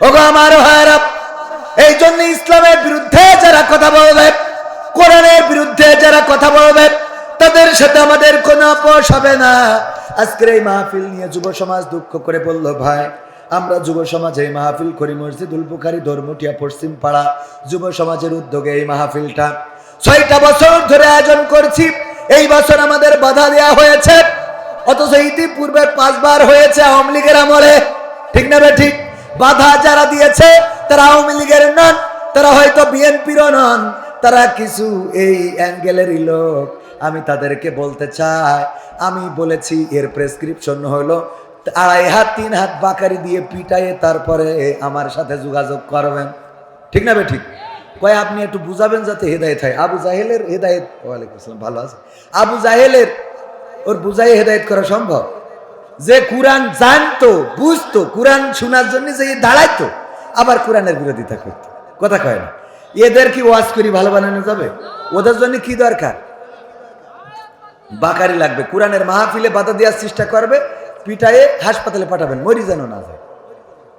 ওগো আমার ভাইরা এই জন্য ইসলামের বিরুদ্ধে যারা কথা বলবে, কোরআনের বিরুদ্ধে যারা কথা বলবে, তাদের সাথে আমাদের কোনো আপোষ হবে না। আজকের এই মাহফিল নিয়ে যুব সমাজ দুঃখ করে বলল, ভাই, আমরা যুব সমাজে এই মাহফিল করি মসজিদুল বুখারি, ধর্মটিয়া, পশ্চিম পাড়া, যুব সমাজের উদ্যোগে এই মাহফিলটা। ছয়টা বছর ধরে আয়োজন করছি। এই বছর আমাদের বাধা দেওয়া হয়েছে। অথচ ইতিপূর্বে পাঁচবার হয়েছে আওয়ামী লীগের আমলে। ঠিক না ঠিক? বাধা যারা দিয়েছে, তারা আওয়ামী লীগের নন, তারা হয়তো বিএনপিরও নন, তারা কিছু এই অ্যাঙ্গেলেরই লোক। আমি তাদেরকে বলতে চাই, আমি বলেছি, এর প্রেসক্রিপশন হলো আড়াই হাত, তিন হাত বাকারি দিয়ে পিটাইয়ে তারপরে আমার সাথে যোগাযোগ করবেন। ঠিক না বে ঠিক? কয়, আপনি একটু বুঝাবেন যাতে হেদায়েত হয়। আবু জাহেলের হেদায়েত ওয়ালাইকুম আসসালাম, ভালো আছে। আবু জাহেলের ওর বুঝাই হেদায়েত করা সম্ভব? যে কোরআন জানতো, বুঝতো, কোরআন শোনার জন্য যে দাঁড়াইতো, আবার কোরআনের বিরোধিতা করতো। কথা কয় না। এদের কি ওয়াজ করি ভালো বানানো যাবে? ওদের জন্য কি দরকার? বাকারি লাগবে। কোরআনের মাহফিলে বাধা দেওয়ার চেষ্টা করবে, পিটায়ে হাসপাতালে পাঠাবেন, মরি যেন না যায়।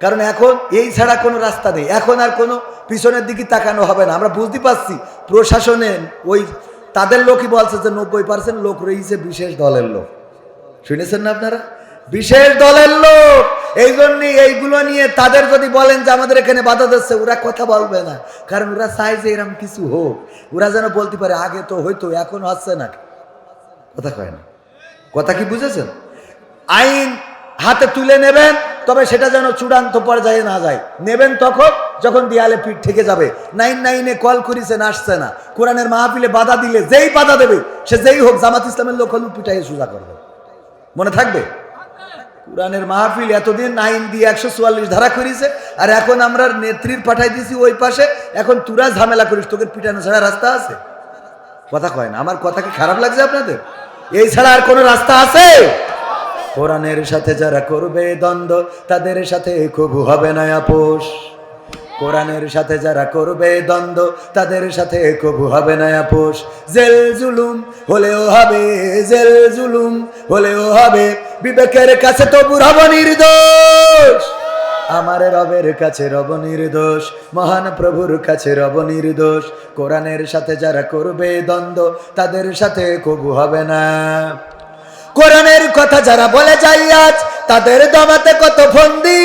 কারণ এখন এই ছাড়া কোনো রাস্তা নেই। এখন আর কোনো পিছনের দিকে তাকানো হবে না। আমরা বুঝতে পারছি, প্রশাসনে ওই তাদের লোকই বলছে যে নব্বই পার্সেন্ট লোক রয়েছে বিশেষ দলের লোক। শুনেছেন না আপনারা? বিশেষ দলের লোক। এই জন্যই এইগুলো নিয়ে তাদের যদি বলেন যে আমাদের এখানে বাধা দিচ্ছে, ওরা কথা বলবে না। কারণ ওরা চাই যে এরকম কিছু হোক। ওরা যেন বলতে পারে, আগে তো হয়তো এখন হচ্ছে না। কথা কয় না। কথা কি বুঝেছেন? আইন হাতে তুলে নেবেন, তবে সেটা যেন চূড়ান্ত পর্যায়ে না যায়। নেবেন তখন, যখন দেয়ালে পিঠ থেকে যাবে। নাইন নাইনে কল করিছেন, আসছে না। কোরআনের মাহফিলে বাধা দিলে যেই বাধা দেবে, সে যেই হোক, জামাত ইসলামের লোক হলেও পিটাই সোজা করবে। মনে থাকবে? কোরআনের মাহফিল এতদিন নাইন দিয়ে একশো চুয়াল্লিশ ধারা করিছে, আর এখন আমরা নেত্রীর পাঠাই দিছি ওই পাশে, এখন তুরা ঝামেলা করিস, তোকে পিটানো ছাড়া রাস্তা আছে? কথা কয় না, আমার কথা কি খারাপ লাগছে আপনাদের? এই ছাড়া আর কোনো রাস্তা আছে? কোরআনের সাথে যারা করবে দ্বন্দ্ব, তাদের সাথে খুব হবে না আপোষ। কোরআনের সাথে যারা করবে দ্বন্দ্ব, তাদের সাথে কবু হবে না আপোষ। জেল জুলুম হলেও হবে, জেল জুলুম হলেও হবে। বিবেকের কাছে তো বুড়াবো নির্দোষ। আমার রবের কাছে রব নির্দোষ, মহান প্রভুর কাছে রব নির্দোষ। কোরআনের সাথে যারা করবে দ্বন্দ্ব, তাদের সাথে কবু হবে না। কোরআনের কথা যারা বলে যাই আজ, তাদের দমাতে কত ফন্দি।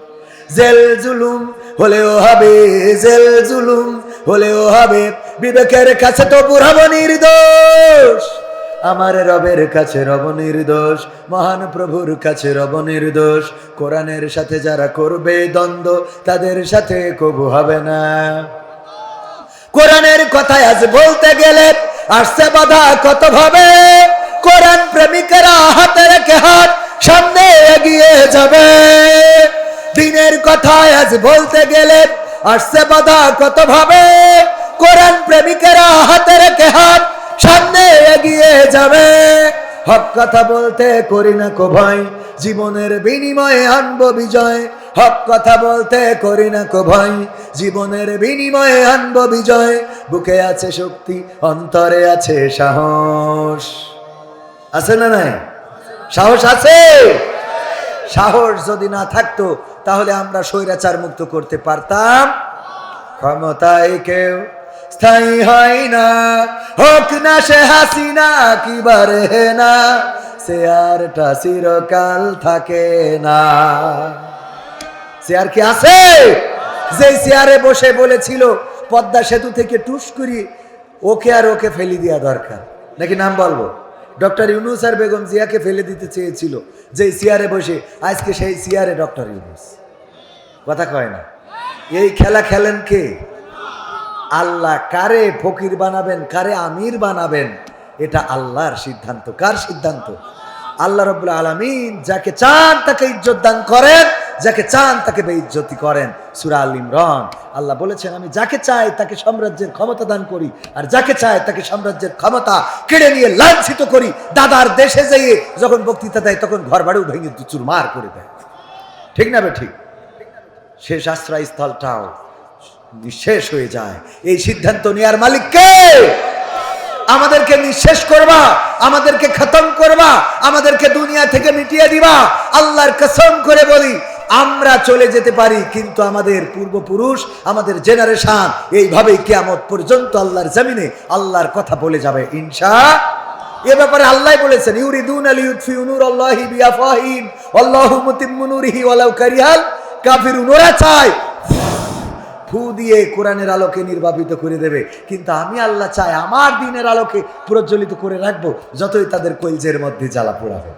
জেল জুলুম হলেও হবে জেল জুলুম, হলেও হবে বিবেকের কাছে তো পুরাবো নির্দোষ। আমার রবের কাছে রব নির্দোষ, মহান প্রভুর কাছে রব নির্দোষ। কোরআনের সাথে যারা করবে দ্বন্দ্ব, তাদের সাথে কবু হবে না। কোরআনের কথায় আজ বলতে গেলে আসছে বাধা, কত ভাবে? কোরআন প্রেমিকেরা হাতে রেখে হাত সামনে এগিয়ে যাবে। দিনের কথায় আজ বলতে গেলে আসছে বাধা কত ভাবে কোরআন প্রেমিকেরা হাতে রেখে হাত সামনে এগিয়ে যাবে। হক কথা বলতে করি না কো ভয় জীবনের বিনিময়ে আনব বিজয়। হক কথা বলতে করি না কো ভয় জীবনের বিনিময়ে আনব বিজয়। বুকে আছে শক্তি, অন্তরে আছে সাহস। আছে না নাই? সাহস আছে? সাহস যদি না থাকতো, তাহলে আমরা স্বৈরাচার মুক্ত করতে পারতাম। ক্ষমতায় কেউ স্থায়ী হয় না। হোক না সে হাসিনা, কি বারে না, সে আরটা চিরকাল থাকে না। চেয়ার কি আছে? যে চেয়ারে বসে বলেছিল, পদ্মা সেতু থেকে টুস করি, ওকে আর ওকে ফেলি দেওয়া দরকার। নাকি নাম বলব? ডক্টর ইউনুস আর বেগম জিয়াকে ফেলে দিতে চেয়েছিল যে চেয়ারে বসে। আজকে সেই চেয়ারে ডক্টর ইউনুস। কথা কয় না? এই খেলা খেলেন কে? আল্লাহ কারে ফকির বানাবেন, কারে আমির বানাবেন? এটা আল্লাহর সিদ্ধান্ত। কার সিদ্ধান্ত? আল্লাহ রব্বুল আলমিন যাকে চান তাকে ইজ্জত দান করেন। যাকে চান তাকে বেইজ্জতি করেন। সুরা আল ইমরান। আল্লাহ বলেছেন, আমি যাকে চাই তাকে সাম্রাজ্যের ক্ষমতা দান করি। আর যাকে চাই তাকে সাম্রাজ্যের ক্ষমতা কেড়ে নিয়ে লাঞ্ছিত করি। দাদার দেশে যেয়ে যখন বক্তৃতা দেয়, তখন ঘর বাড়িও ভেঙে মার করে দেয়। ঠিক না বে ঠিক? শেষ আশ্রয়স্থলটাও নিঃশেষ হয়ে যায়। এই সিদ্ধান্ত নেওয়ার মালিক কে? আমাদেরকে নিঃশেষ করবা, আমাদেরকে খতম করবা, আমাদেরকে দুনিয়া থেকে মিটিয়ে দিবা। আল্লাহর কসম করে বলি আমরা চলে যেতে পারি, কিন্তু আমাদের পূর্বপুরুষ, আমাদের জেনারেশন এইভাবেই কেয়ামত পর্যন্ত আল্লাহর জমিনে আল্লাহর কথা বলে যাবে ইনশা এ ব্যাপারে আল্লাহ বলেছেন, ইউরিদুন আল নূরাল্লাহি বিআফওয়াহিম আল্লাহু মুতিম্মু নূরিহি ওয়ালাউ ওরা চায়, ফু দিয়ে কোরআনের আলোকে নির্বাপিত করে দেবে, কিন্তু আমি আল্লাহ চাই আমার দিনের আলোকে প্রজ্বলিত করে রাখব, যতই তাদের কলজের মধ্যে জ্বালা পোড়াবে।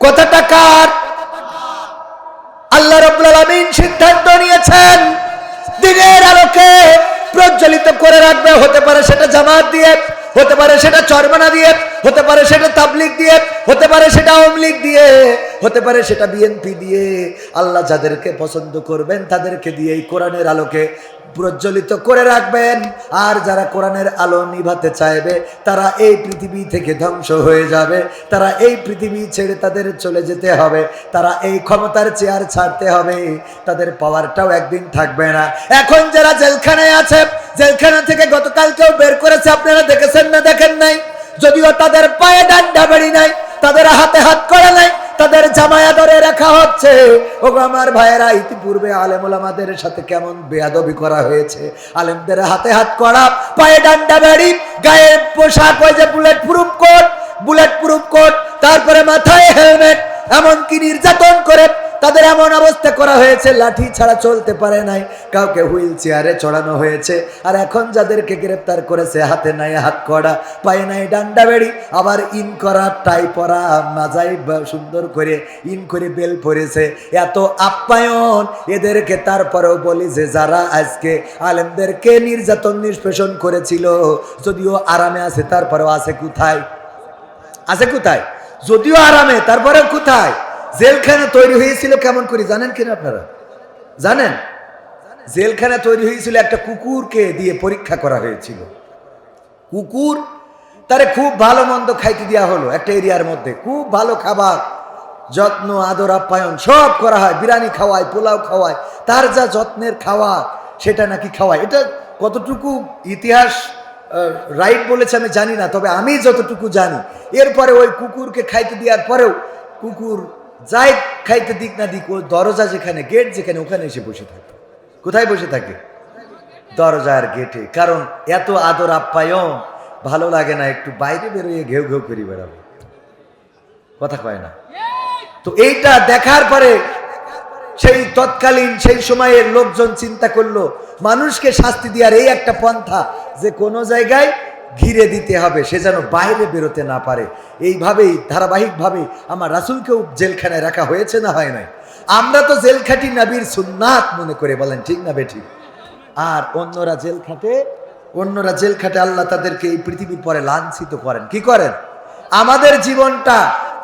কথাটা কার? প্রজ্বলিত করে রাখবে, হতে পারে সেটা জামাত দিয়ে, হতে পারে সেটা চরমানা দিয়ে, হতে পারে সেটা তাবলিক দিয়ে, হতে পারে সেটা লীগ দিয়ে, হতে পারে সেটা বিএনপি দিয়ে। আল্লাহ যাদেরকে পছন্দ করবেন, তাদেরকে দিয়ে এই কোরআনের আলোকে প্রজ্বলিত করে রাখবেন। আর যারা কোরআনের আলো নিভাতে চাইবে, তারা এই পৃথিবী থেকে ধ্বংস হয়ে যাবে। তারা এই পৃথিবী ছেড়ে তাদের চলে যেতে হবে। তারা এই ক্ষমতার চেয়ার ছাড়তে হবে। তাদের পাওয়ারটাও একদিন থাকবে না। এখন যারা জেলখানায় আছে, জেলখানা থেকে গতকালকেও বের করেছে, আপনারা দেখেছেন না, দেখেন নাই? যদিও তাদের পায়ে ডান্ডা বেড়ি নাই, তাদের হাতে হাত করা নাই তাদের জামায়া ধরে রাখা হচ্ছে। ও আমার ভাইয়েরা, ইতিপূর্বে আলেমুল আমাদের সাথে কেমন বেয়াদবি করা হয়েছে? আলেমদের হাতে হাত করা, পায়ে ডান্ডা বেড়ি, গায়ে পোশাক, ওই যে bullet proof coat, bullet proof coat, তারপরে মাথায় হেলমেট, এমনকি নির্যাতন করে তাদের এমন অবস্থা করা হয়েছে, লাঠি ছাড়া চলতে পারে নাই, কাউকে হুইল চেয়ারে চড়ানো হয়েছে। আর এখন যাদেরকে গ্রেপ্তার করেছে, হাতে নাই হাত করা পায়ে নাই ডান্ডা বেড়ি, আবার ইন করা টাই পরা মাজাই সুন্দর করে ইন করে বেল পরেছে। এত আপ্যায়ন, এদেরকে তারপরেও বলি যে, যারা আজকে আলেমদেরকে নির্যাতন, নিষ্পেষণ করেছিল, যদিও আরামে আছে, তারপরেও আছে কোথায়? আছে কোথায়? যদিও আরামে, তারপরেও কোথায়? জেলখানা তৈরি হয়েছিল কেমন করে? জানেন কিনা আপনারা? জানেন? জেলখানা তৈরি হয়েছিল, একটা কুকুরকে দিয়ে পরীক্ষা করা হয়েছিল। কুকুর তারে খুব ভালো মন্দ খাইতে দেওয়া হলো একটা এরিয়ার মধ্যে। খুব ভালো খাবার, যত্ন, আদর, আপ্যায়ন, সব করা হয়। বিরিয়ানি খাওয়ায়, পোলাও খাওয়ায়। তার যা যত্নের খাওয়া, সেটা নাকি খাওয়ায়। এটা কতটুকু ইতিহাস রাইট বলেছে আমি জানি না, তবে আমি যতটুকু জানি। এরপরে ওই কুকুরকে খাইতে দেওয়ার পরেও কুকুর যাই খাইতে দিক না দিক ওই দরজা যেখানে গেট যেখানে, ওখানে এসে বসে থাকে। কোথায় বসে থাকে? দরজার গেটে কারণ এত আদর আপ্যায়ন, ভালো লাগে না একটু বাইরে বেরোয় ঘেউ ঘেউ করে বেড়াবে। কথা কয় না? তো এইটা দেখার পরে সেই তৎকালীন, সেই সময়ের লোকজন চিন্তা করল, মানুষকে শাস্তি দেওয়ার এই একটা পন্থা যে কোনো জায়গায় ঘিরে দিতে হবে, সে যেন বাইরে বেরোতে না পারে। এইভাবেই ধারাবাহিকভাবে আমার রাসুলকেও জেলখানায় রাখা হয়েছে না হয় নাই? আমরা তো জেল খাটি নাবির সুন্নাত মনে করে বলেন, ঠিক না বেঠিক আর অন্যরা জেল খাটে অন্যরা জেল খাটে আল্লাহ তাদেরকে এই পৃথিবীর পরে লাঞ্ছিত করেন। কি করেন? আমাদের জীবনটা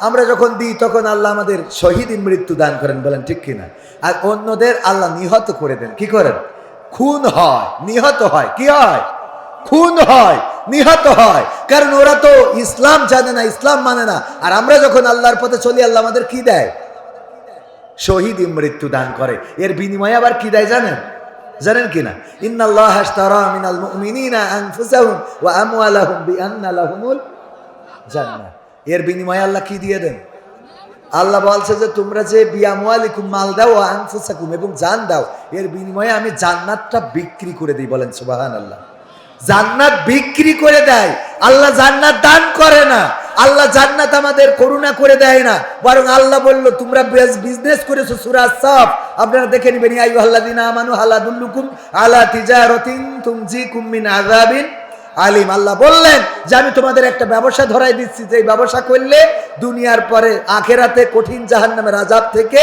আমরা যখন দিই, তখন আল্লাহ আমাদের শহীদ মৃত্যু দান করেন বলেন, ঠিক কিনা? আর অন্যদের আল্লাহ নিহত করে দেন, কি করেন? খুন হয়, নিহত হয়, কি হয়? খুন হয়, নিহত হয়। কারণ ওরা তো ইসলাম জানে না, ইসলাম মানে না। আর আমরা যখন আল্লাহর পথে চলি, আল্লাহ আমাদের কি দেয়? শহীদ মৃত্যু দান করে। এর বিনিময়ে আবার কি দেয় জানেন? জানেন লাহুমুল জান্নাহ। এর বিনিময়ে আল্লাহ কি দিয়ে দেন? আল্লাহ বলছে যে, তোমরা যে মাল দাও আনফুসাকুম এবং জান দাও, এর বিনিময়ে আমি জান্নাতটা বিক্রি করে দিই, বলেন সুবহানাল্লাহ। জান্নাত বিক্রি করে দেয়। আল্লাহ জান্নাত দান করে না। আল্লাহ জান্নাত আমাদের করুণা করে দেয় না। বরং আল্লাহ বলল, তোমরা বিজনেস করেছ, সুরা সব আপনারা দেখে নেবেন আইয়ু আল্লাদিনা আমানু হালাদুল্লুকুম আলা তিজারাতিন তুমজিকুম মিন আযাবিন আলিম। আল্লাহ বললেন যে, আমি তোমাদের একটা ব্যবসা ধরাই দিচ্ছি। যে ব্যবসা করলে দুনিয়ার পরে আখেরাতে কঠিন জাহান্নামের আজাব থেকে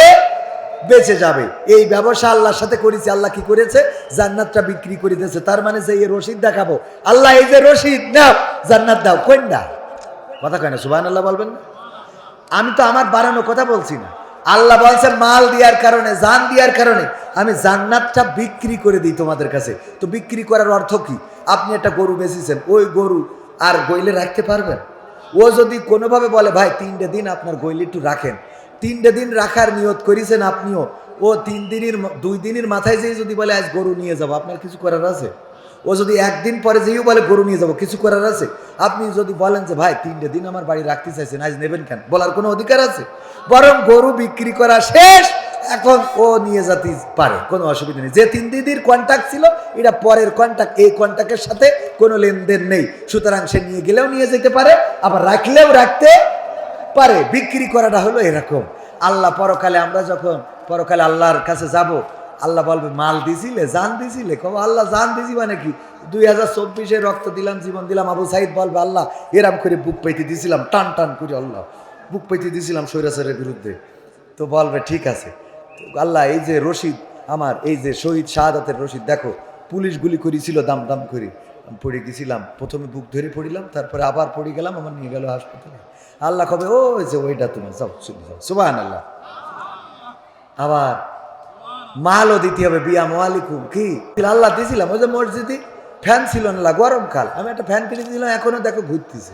বেঁচে যাবে। এই ব্যবসা আল্লাহর সাথে করেছে, আল্লাহ কি করেছে? জান্নাতটা বিক্রি করে দিয়েছে। তার মানে যে এই রশিদ দেখাবো। আল্লাহ এই যে রশিদ, নাও, জান্নাত দাও। কোন না? কথা কয় না সুবাহ আল্লাহ বলবেন না? আমি তো আমার বাড়ানো কথা বলছি না। আল্লাহ বলছে, মাল দেওয়ার কারণে, জান দেওয়ার কারণে আমি জান্নাতটা বিক্রি করে দিই তোমাদের কাছে। তো বিক্রি করার অর্থ কি? আপনি একটা গরু বেঁচেছেন, ওই গরু আর গইলে রাখতে পারবেন? ও যদি কোনোভাবে বলে, ভাই, তিনটে দিন আপনার গইলে একটু রাখেন। তিনটে দিন রাখার নিয়ত করেছেন আপনিও। ও তিন দিনের দুই দিনের মাথায় যেয়ে যদি বলে, আজ গরু নিয়ে যাব। আপনার কিছু করার আছে? ও যদি একদিন পরে যেও বলে, গরু নিয়ে যাব, কিছু করার আছে? আপনি যদি বলেন যে, ভাই, তিনটে দিন আমার বাড়ি রাখতে চাইছেন, আজ নেবেন কেন? বলার কোনো অধিকার আছে? বরং গরু বিক্রি করা শেষ, এখন ও নিয়ে যেতে পারে, কোনো অসুবিধা নেই। যে তিন দিদির কন্ট্যাক্ট ছিল, এটা পরের কন্ট্যাক্ট এই কন্ট্যাক্টের সাথে কোনো লেনদেন নেই। সুতরাং সে নিয়ে গেলেও নিয়ে যেতে পারে, আবার রাখলেও রাখতে পারে বিক্রি করাটা হলো এরকম। আল্লাহ পরকালে আমরা যখন, পরকালে আল্লাহর কাছে যাব, আল্লাহ বলবে, মাল দিছিলে, জান দিছিলে? কব আল্লাহ, জান দিছি মানে কি? দুই হাজার চব্বিশে রক্ত দিলাম, জীবন দিলাম। আবু সাইদ বলবে, আল্লাহ, এরাম করে বুক পাইতে দিছিলাম, টান টান করে, আল্লাহ, বুক পাইতে দিছিলাম সৈরাচারের বিরুদ্ধে। তো বলবে, ঠিক আছে। আল্লাহ, এই যে রশিদ, আমার, এই যে শহীদ শাহাদাতের রশিদ, দেখো, পুলিশ গুলি করেছিল, দাম দাম করে। পড়ে গেছিলাম, প্রথমে বুক ধরে পড়িলাম, তারপরে আবার পড়ে গেলাম, আমার নিয়ে গেল হাসপাতালে। আল্লাহ কবে, ও যে ওইটা তোমার, যাও, চলে যাও। সুবাহ আল্লাহ আবার মালও দিতে হবে বিয়া মোয়ালিকুম কি? আল্লাহ দিয়েছিলাম ওই যে মসজিদে ফ্যান ছিল না গরমকাল আমি একটা ফ্যান কিনে দিয়েছিলাম এখনও দেখো ঘুরতেছে।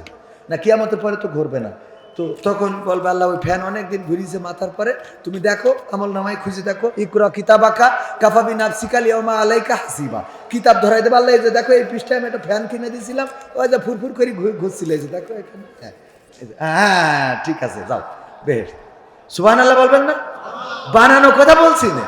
না, কিয়ামতের পরে তো ঘুরবে না। তো তখন বলবে, আল্লাহ, ওই ফ্যান অনেকদিন ঘুরিয়েছে মাথার পরে। তুমি দেখো, আমল নামায় খুঁজে দেখো ইকরা কিতাবাকা কাফাবি নাফসিকাল ইয়মা আলাইকা হাসিবা। কিতাব ধরাই দেবে, আল্লাহ, এই যে দেখো, এই পৃষ্ঠায় আমি একটা ফ্যান কিনে দিয়েছিলাম। ওই যে ফুরফুর করে ঘুরছিল, এই যে দেখো এখানে। হ্যাঁ হ্যাঁ ঠিক আছে, যাও, বেশ। সুবাহ আল্লাহ বলবেন না? বানানো কথা বলছি না।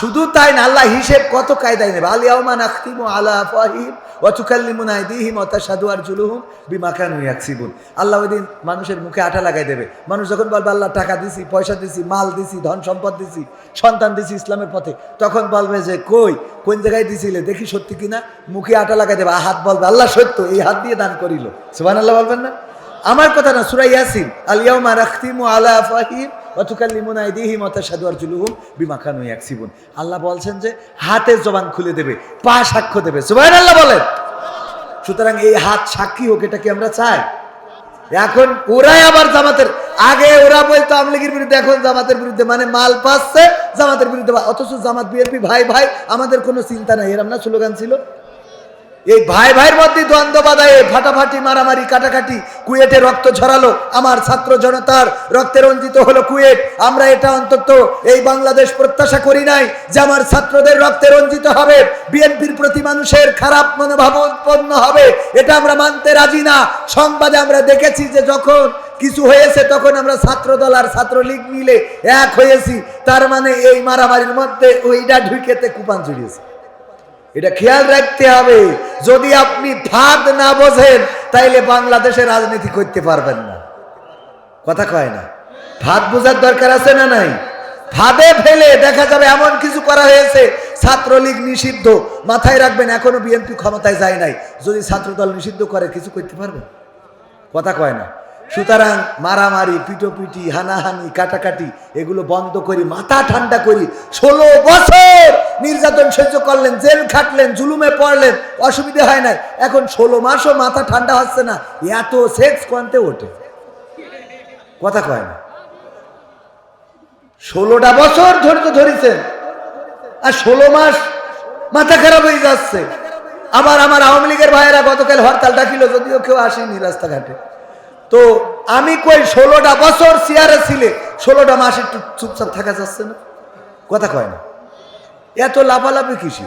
শুধু তাই না, আল্লাহ হিসেব কত কায়দায় নেবে? আলিয়াউমা নাখতিমু আলা আফওয়াহিম ওয়া তুকাল্লিমুনা আইদিহিম ওয়া তাশহাদু আরজুলুহুম বিমা কানু ইয়াকসিবুন। আল্লাহ ওই দিন মানুষের মুখে আটা লাগাই দেবে। মানুষ যখন বলবে, আল্লাহ, টাকা দিছি, পয়সা দিছি, মাল দিছি, ধন সম্পদ দিছি, সন্তান দিছি ইসলামের পথে, তখন বলবে যে, কই, কোন জায়গায় দিছিলে, দেখি সত্যি কিনা? মুখে আটা লাগাই দেবে। আর হাত বলবে, আল্লাহ, সত্য, এই হাত দিয়ে দান করিল। সুবান আল্লাহ বলবেন না? আমার কথা না সুরাই ইয়াসিন আলিয়াউমা রাখতিমু আলা আফওয়াহিম ওয়া তুকাল্লিমুনা আইদিহিম ওয়া তাশহাদু আরজুলুহুম বিমা কানু ইয়াকসিবুন। আল্লাহ বলছেন যে হাতের জবান খুলে দেবে, পা সাক্ষ্য দেবে। আল্লাহ বলেন। সুতরাং এই হাত সাক্ষী হোক, এটা কি আমরা চাই? এখন ওরাই আবার জামাতের, আগে ওরা বলতো আওয়ামী লীগের বিরুদ্ধে, এখন জামাতের বিরুদ্ধে মানে মাল পাচ্ছে জামাতের বিরুদ্ধে। অথচ জামাত বিএনপি ভাই ভাই, আমাদের কোনো চিন্তা নাই, এরম না স্লোগান ছিল। এই ভাই ভাইয়ের মধ্যে দ্বন্দ্ব বাধায় ফাটাফাটি, মারামারি, কাটাকাটি, কুয়েটে রক্ত ঝরালো। আমার ছাত্র জনতার রক্তে রঞ্জিত হলো কুয়েট। আমরা এটা অন্তত এই বাংলাদেশ প্রত্যাশা করি নাই যে আমার ছাত্রদের রক্তে রঞ্জিত হবে। বিএনপির প্রতি মানুষের খারাপ মনোভাব উৎপন্ন হবে। এটা আমরা মানতে রাজি না। সংবাদে আমরা দেখেছি যে যখন কিছু হয়েছে, তখন আমরা ছাত্র দল আর ছাত্রলীগ মিলে এক হয়েছি। তার মানে এই মারামারির মধ্যে ওইটা ঢুকেতে কুপান জড়িয়েছে এটা খেয়াল রাখতে হবে। যদি আপনি ফাঁদ না বোঝেন, তাইলে বাংলাদেশে রাজনীতি করতে পারবেন না। কথা কয় না। ফাঁদ বোঝার দরকার আছে না নাই? ফাঁদে ফেলে দেখা যাবে এমন কিছু করা হয়েছে, ছাত্রলীগ নিষিদ্ধ। মাথায় রাখবেন, এখনও বিএনপি ক্ষমতায় যায় নাই। যদি ছাত্রদল নিষিদ্ধ করে, কিছু করতে পারবেন? কথা কয় না। সুতরাং মারামারি, পিটোপিটি, হানাহানি, কাটাকাটি, এগুলো বন্ধ করি, মাথা ঠান্ডা করি ষোলো বছর নির্যাতন সহ্য করলেন, জেল খাটলেন, জুলুমে পড়লেন, অসুবিধা হয় না এখন ষোলো মাসও মাথা ঠান্ডা হচ্ছে না, এত সেক্স কনতে ওঠে? কথা কয় না। ষোলোটা বছর ধৈর্য ধরেছেন, আর ষোলো মাস মাথা খারাপ হয়ে যাচ্ছে। আবার আমার আওয়ামী লীগের ভাইয়েরা গতকাল হরতাল ডাকিল, যদিও কেউ আসেনি রাস্তাঘাটে। তো আমি কই ষোলোটা বছর চেয়ারে ছিলে, ষোলোটা মাস একটু চুপচাপ থাকা যাচ্ছে না? কথা কয় না। এত লাফালাফি কিসি